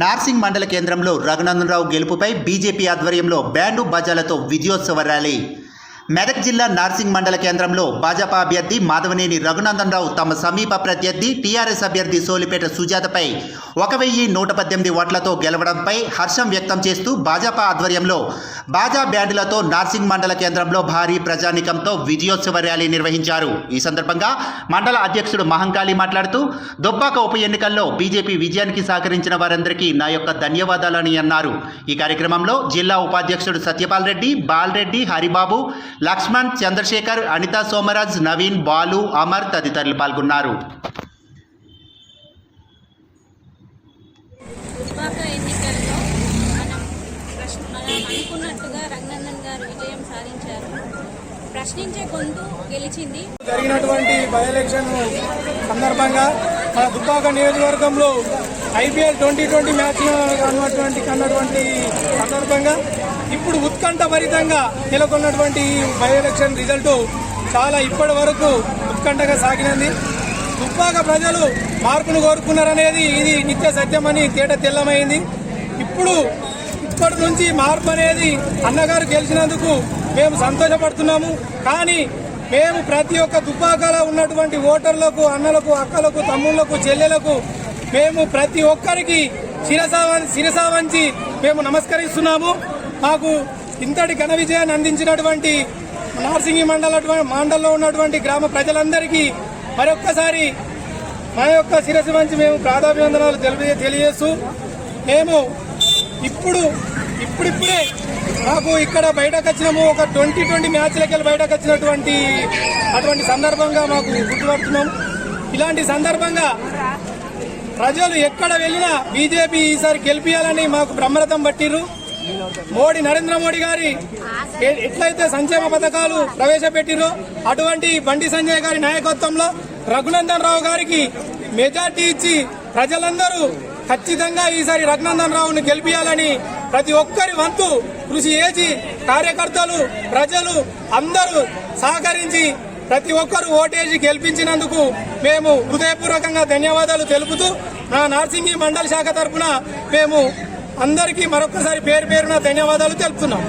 నార్సింగ్ మండల కేంద్రంలో రఘునందనరావు గెలుపుపై బీజేపీ ఆధ్వర్యంలో బ్యాండు బజాలతో విజయోత్సవ ర్యాలీ. మెదక్ జిల్లా నార్సింగ్ మండల కేంద్రంలో భాజపా అభ్యర్థి మాధవనేని రఘునందనరావు తమ సమీప ప్రత్యర్థి టీఆర్ఎస్ అభ్యర్థి సోలిపేట సుజాతపై ఒక వెయ్యి నూట పద్దెనిమిది ఓట్లతో గెలవడంపై హర్షం వ్యక్తం చేస్తూ భాజపా ఆధ్వర్యంలో బాజా బ్యాండులతో నార్సింగ్ మండల కేంద్రంలో భారీ ప్రజానికంతో విజయోత్సవ ర్యాలీ నిర్వహించారు. ఈ సందర్భంగా మండల అధ్యక్షుడు మహంకాళి మాట్లాడుతూ దుబ్బాక ఉప ఎన్నికల్లో బీజేపీ విజయానికి సహకరించిన వారందరికీ నా యొక్క ధన్యవాదాలని అన్నారు. ఈ కార్యక్రమంలో జిల్లా ఉపాధ్యక్షుడు సత్యపాల్ రెడ్డి బాలరెడ్డి హరిబాబు లక్ష్మణ్ చంద్రశేఖర్ అనితా సోమరాజ్ నవీన్ బాలు అమర్ తదితరులు పాల్గొన్నారు. అనుకున్నట్టుగా గారు విజయం సాధించారు. ప్రశ్నించే గొంతు గెలిచింది. జరిగినటువంటి బై ఎలక్షన్ సందర్భంగా మన దుబ్బాక నియోజకవర్గంలో ఐపీఎల్ ట్వంటీ ట్వంటీ మ్యాచ్ అన్నటువంటి కన్నటువంటి సందర్భంగా ఇప్పుడు ఉత్కంఠభరితంగా నెలకొన్నటువంటి ఈ బై ఎలక్షన్ రిజల్ట్ చాలా ఇప్పటి వరకు ఉత్కంఠగా సాగినది. దుబ్బాక ప్రజలు మార్పును కోరుకున్నారనేది ఇది నిత్య సత్యమని తేట తెల్లమైంది. ఇప్పుడు ఇప్పటి నుంచి మార్పు అనేది అన్నగారు గెలిచినందుకు మేము సంతోషపడుతున్నాము. కానీ మేము ప్రతి ఒక్క దుబ్బాకలో ఉన్నటువంటి ఓటర్లకు అన్నలకు అక్కలకు తమ్ముళ్ళకు చెల్లెలకు మేము ప్రతి ఒక్కరికి శిరస శిరస వంచి మేము నమస్కరిస్తున్నాము. మాకు ఇంతటి ఘన విజయాన్ని అందించినటువంటి నార్సింగి మండల మండలంలో ఉన్నటువంటి గ్రామ ప్రజలందరికీ మరొక్కసారి మా యొక్క శిరస్సు వంచి మేము ప్రాధాన్యవందనాలు తెలియ తెలియజేస్తూ మేము ఇప్పుడు ఇప్పుడిప్పుడే మాకు ఇక్కడ బయటకు వచ్చినాము ఒక ట్వంటీ ట్వంటీ మ్యాచ్లకి వెళ్ళి బయటకు వచ్చినటువంటి అటువంటి సందర్భంగా మాకు గుర్తుపడుతున్నాం. ఇలాంటి సందర్భంగా ప్రజలు ఎక్కడ వెళ్ళినా బీజేపీ ఈసారి గెలిపించాలని మాకు బ్రహ్మరథం పట్టిర్రు. మోడీ నరేంద్ర మోడీ గారి ఎట్లయితే సంక్షేమ పథకాలు ప్రవేశపెట్టిరో అటువంటి బండి సంజయ్ గారి నాయకత్వంలో రఘునందన్ రావు గారికి మెజార్టీ ఇచ్చి ప్రజలందరూ ఖచ్చితంగా ఈసారి రఘునందన్ రావును గెలిపించాలని ప్రతి ఒక్కరి వంతు కృషి చేసి కార్యకర్తలు ప్రజలు అందరూ సహకరించి ప్రతి ఒక్కరు ఓటేసి గెలిపించినందుకు మేము హృదయపూర్వకంగా ధన్యవాదాలు తెలుపుతూ నా నార్సింగి మండల శాఖ తరఫున మేము అందరికీ మరొకసారి పేరు పేరున ధన్యవాదాలు తెలుపుతున్నాం.